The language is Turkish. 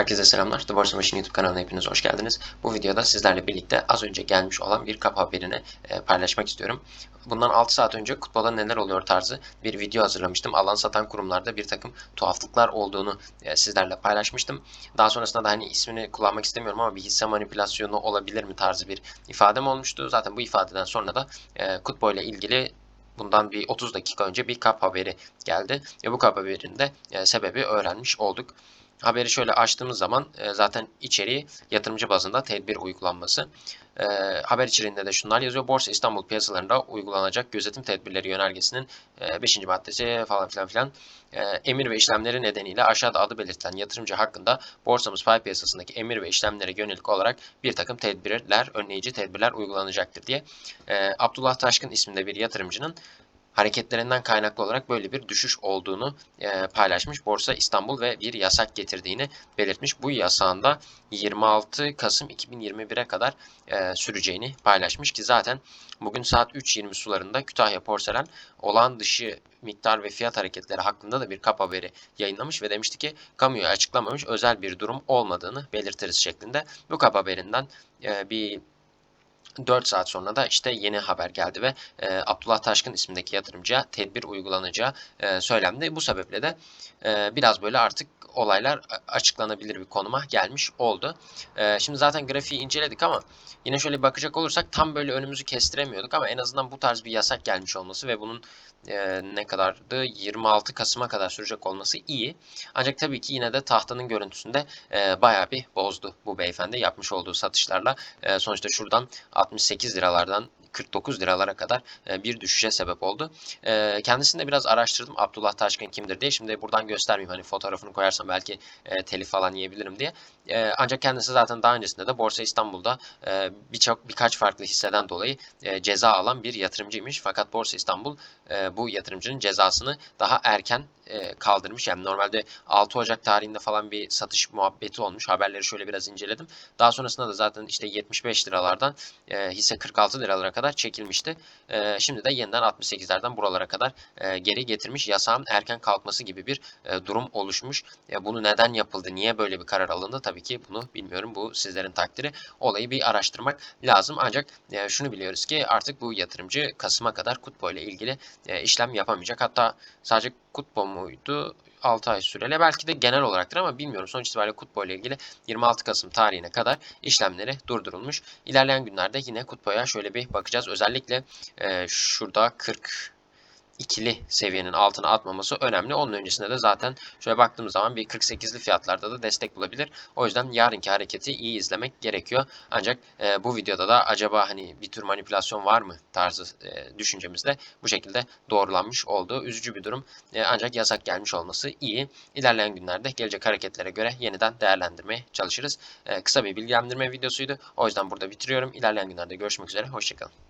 Herkese selamlar. The Borsa Machine YouTube kanalına hepiniz hoş geldiniz. Bu videoda sizlerle birlikte az önce gelmiş olan bir kap haberini e, paylaşmak istiyorum. Bundan 6 saat önce futbolda neler oluyor tarzı bir video hazırlamıştım. Alan satan kurumlarda bir takım tuhaflıklar olduğunu e, sizlerle paylaşmıştım. Daha sonrasında da hani ismini kullanmak istemiyorum ama bir hisse manipülasyonu olabilir mi tarzı bir ifadem olmuştu. Zaten bu ifadeden sonra da e, Kutbo ile ilgili bundan bir 30 dakika önce bir kap haberi geldi. Ve bu kap haberinde e, sebebi öğrenmiş olduk. Haberi şöyle açtığımız zaman e, zaten içeriği yatırımcı bazında tedbir uygulanması. E, haber içeriğinde de şunlar yazıyor. Borsa İstanbul piyasalarında uygulanacak gözetim tedbirleri yönergesinin 5. E, maddesi falan filan filan e, emir ve işlemleri nedeniyle aşağıda adı belirtilen yatırımcı hakkında borsamız pay piyasasındaki emir ve işlemlere yönelik olarak bir takım tedbirler, önleyici tedbirler uygulanacaktır diye. Abdullah Taşkın isminde bir yatırımcının hareketlerinden kaynaklı olarak böyle bir düşüş olduğunu e, paylaşmış. Borsa İstanbul ve bir yasak getirdiğini belirtmiş. Bu yasağın da 26 Kasım 2021'e kadar e, süreceğini paylaşmış ki zaten bugün saat 3.20 sularında Kütahya Porselen olağan dışı miktar ve fiyat hareketleri hakkında da bir kap haberi yayınlamış ve demişti ki kamuya açıklamamış özel bir durum olmadığını belirtiriz şeklinde. Bu kap haberinden e, bir 4 saat sonra da işte yeni haber geldi ve e, Abdullah Taşkın ismindeki yatırımcıya tedbir uygulanacağı e, söylendi. Bu sebeple de e, biraz böyle artık olaylar açıklanabilir bir konuma gelmiş oldu. E, şimdi zaten grafiği inceledik ama yine şöyle bakacak olursak tam böyle önümüzü kestiremiyorduk ama en azından bu tarz bir yasak gelmiş olması ve bunun e, ne kadardı 26 Kasım'a kadar sürecek olması iyi. Ancak tabii ki yine de tahtanın görüntüsünde e, bayağı bir bozdu bu beyefendi yapmış olduğu satışlarla. E, sonuçta şuradan 68 liralardan 49 liralara kadar e, bir düşüşe sebep oldu. E, kendisini de biraz araştırdım Abdullah Taşkın kimdir diye. Şimdi buradan göstermeyeyim hani fotoğrafını koyarsam belki e, telif falan yiyebilirim diye. Ancak kendisi zaten daha öncesinde de Borsa İstanbul'da birçok birkaç farklı hisseden dolayı ceza alan bir yatırımcıymış. Fakat Borsa İstanbul bu yatırımcının cezasını daha erken kaldırmış. Yani normalde 6 Ocak tarihinde falan bir satış muhabbeti olmuş. Haberleri şöyle biraz inceledim. Daha sonrasında da zaten işte 75 liralardan hisse 46 liralara kadar çekilmişti. E, şimdi de yeniden 68'lerden buralara kadar e, geri getirmiş. Yasağın erken kalkması gibi bir e, durum oluşmuş. E, bunu neden yapıldı? Niye böyle bir karar alındı? Tabii ki bunu bilmiyorum. Bu sizlerin takdiri. Olayı bir araştırmak lazım. Ancak e, şunu biliyoruz ki artık bu yatırımcı Kasım'a kadar Kutbo ile ilgili e, işlem yapamayacak. Hatta sadece Kutbo muydu? 6 ay süreli. Belki de genel olaraktır ama bilmiyorum. Sonuç itibariyle Kutbo ile ilgili 26 Kasım tarihine kadar işlemleri durdurulmuş. İlerleyen günlerde yine Kutbo'ya şöyle bir bakacağız. Özellikle e, şurada 40 ikili seviyenin altına atmaması önemli. Onun öncesinde de zaten şöyle baktığımız zaman bir 48'li fiyatlarda da destek bulabilir. O yüzden yarınki hareketi iyi izlemek gerekiyor. Ancak e, bu videoda da acaba hani bir tür manipülasyon var mı tarzı e, düşüncemizde bu şekilde doğrulanmış oldu. Üzücü bir durum. E, ancak yasak gelmiş olması iyi. İlerleyen günlerde gelecek hareketlere göre yeniden değerlendirmeye çalışırız. E, kısa bir bilgilendirme videosuydu. O yüzden burada bitiriyorum. İlerleyen günlerde görüşmek üzere. Hoşçakalın.